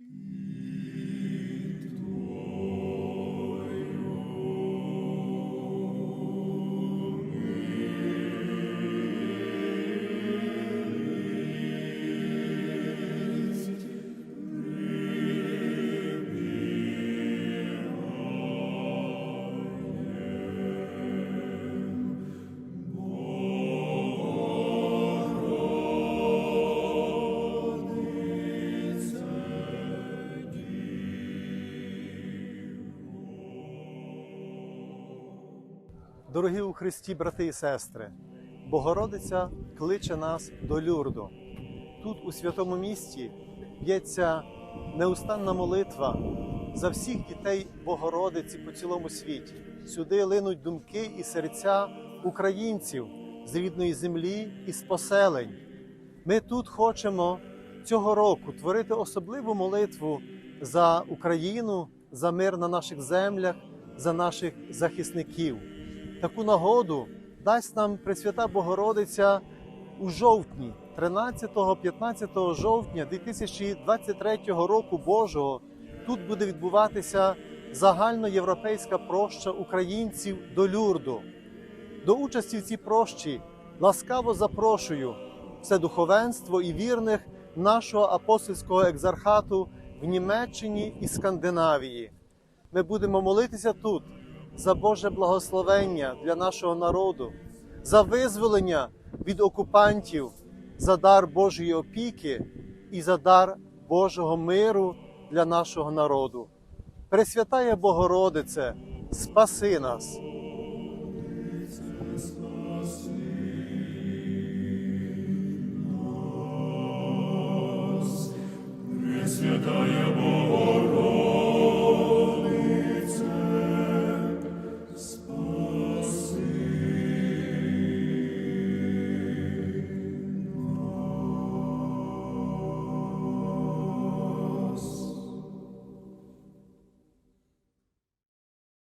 Mm. Дорогі у Христі, брати і сестри, Богородиця кличе нас до Люрду. Тут, у святому місті, б'ється неустанна молитва за всіх дітей Богородиці по цілому світі. Сюди линуть думки і серця українців з рідної землі і з поселень. Ми тут хочемо цього року творити особливу молитву за Україну, за мир на наших землях, за наших захисників. Таку нагоду дасть нам Пресвята Богородиця у жовтні, 13-15 жовтня 2023 року Божого. Тут буде відбуватися загальноєвропейська проща українців до Люрду. До участі в цій прощі ласкаво запрошую все духовенство і вірних нашого апостольського екзархату в Німеччині і Скандинавії. Ми будемо молитися тут за Боже благословення для нашого народу, за визволення від окупантів, за дар Божої опіки і за дар Божого миру для нашого народу. Пресвятає Богородице, спаси нас! Святая Богородице,